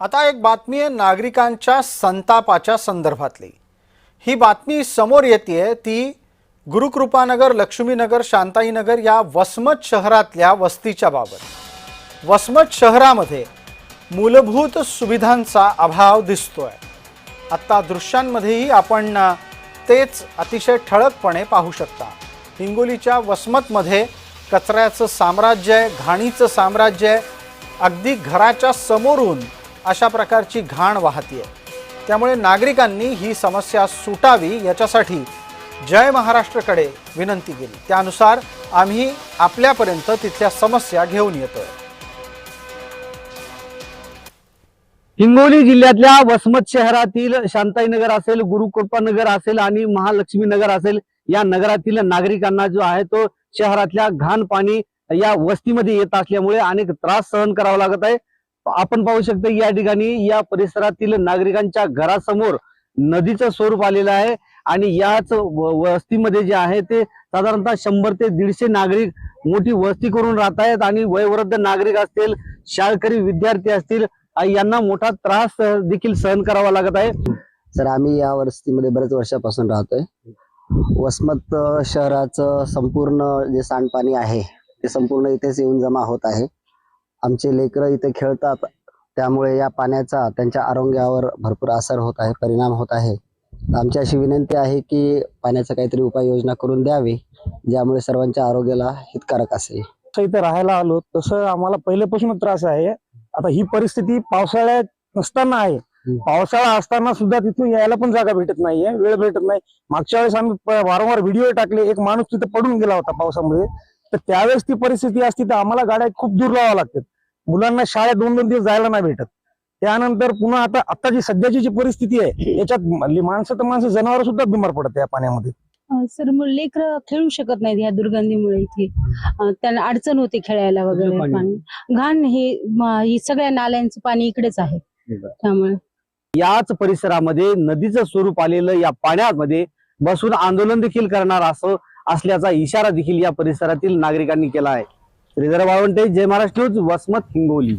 आता एक बातमी आहे नागरिकांच्या संतापाच्या संदर्भातली. ही बातमी समोर येते ती गुरुकृपानगर लक्ष्मीनगर शांताईनगर या वसमत शहरातल्या वस्तीच्या बाबत. वसमत शहरामध्ये मूलभूत सुविधांचा अभाव दिसतोय. आत्ता दृश्यांमध्येही आपण तेच अतिशय ठळकपणे पाहू शकता. हिंगोलीच्या वसमतमध्ये कचऱ्याचं साम्राज्य आहे घाणीचं साम्राज्य आहे. अगदी घराच्या समोरून अशा प्रकारची घाण वाहतीये. त्यामुळे नागरिकांनी ही समस्या सुटावी याच्यासाठी जय महाराष्ट्रकडे विनंती केली. त्यानुसार आम्ही आपल्यापर्यंत तिथल्या समस्या घेऊन येतोय. हिंगोली जिल्ह्यातल्या वसमत शहरातील शांताईनगर असेल गुरुकृपा नगर असेल आणि महालक्ष्मी नगर असेल या नगरातील नागरिकांना जो आहे तो शहरातल्या घाण पाणी या वस्तीमध्ये येत असल्यामुळे अनेक त्रास सहन करावा लागत आहे. आपण पाहू शकतो या ठिकाणी या परिसरातील नागरिकांच्या घरासमोर नदीचं स्वरूप आलेलं आहे आणि याच व- वस्तीमध्ये जे आहे ते साधारणतः शंभर ते दीडशे नागरिक मोठी वस्ती करून राहत आहेत आणि वयोवृद्ध नागरिक असतील शाळकरी विद्यार्थी असतील यांना मोठा त्रास देखील सहन करावा लागत आहे. सर आम्ही या वस्तीमध्ये बरेच वर्षापासून राहतोय. वसमत शहराचं संपूर्ण जे सांडपाणी आहे ते संपूर्ण इथेच येऊन जमा होत आहे. आमचे लेकरं इथे खेळतात. त्यामुळे या पाण्याचा त्यांच्या आरोग्यावर भरपूर असर होत आहे परिणाम होत आहे. आमची अशी विनंती आहे की पाण्याचा काहीतरी उपाययोजना करून द्यावी ज्यामुळे सर्वांच्या आरोग्याला हितकारक असेल. इथे राहायला आलो तसं आम्हाला पहिल्यापासूनच त्रास आहे. आता ही परिस्थिती पावसाळ्यात नसताना आहे. पावसाळा असताना सुद्धा तिथून यायला पण जागा भेटत नाहीये वेळ भेटत नाही. मागच्या वेळेस आम्ही वारंवार व्हिडिओ टाकले एक माणूस तिथे पडून गेला होता पावसामध्ये. तर त्यावेळेस ती परिस्थिती असती तर आम्हाला गाड्या खूप दूर लावाव्या लागतात. मुलांना शाळेत दोन दोन दिवस जायला नाही भेटत. त्यानंतर पुन्हा आता आता जी सध्याची जी परिस्थिती आहे याच्यात माणसं तर माणसं जनावर सुद्धा बिमार पडत या पाण्यामध्ये. सर मग लेकर खेळू शकत नाहीत ह्या दुर्गंधीमुळे इथे. त्यांना अडचण होते खेळायला वगैरे पाणी? घाण हे ही सगळ्या नाल्यांचं पाणी इकडेच आहे. त्यामुळे. याच परिसरामध्ये नदीचं स्वरूप आलेलं या पाण्यामध्ये बसून आंदोलन देखील करणार असं असल्याचा इशारा देखील या परिसरातील नागरिकांनी केला आहे. श्रीधर वाळवंटे जय महाराष्ट्र न्यूज वसमत हिंगोली.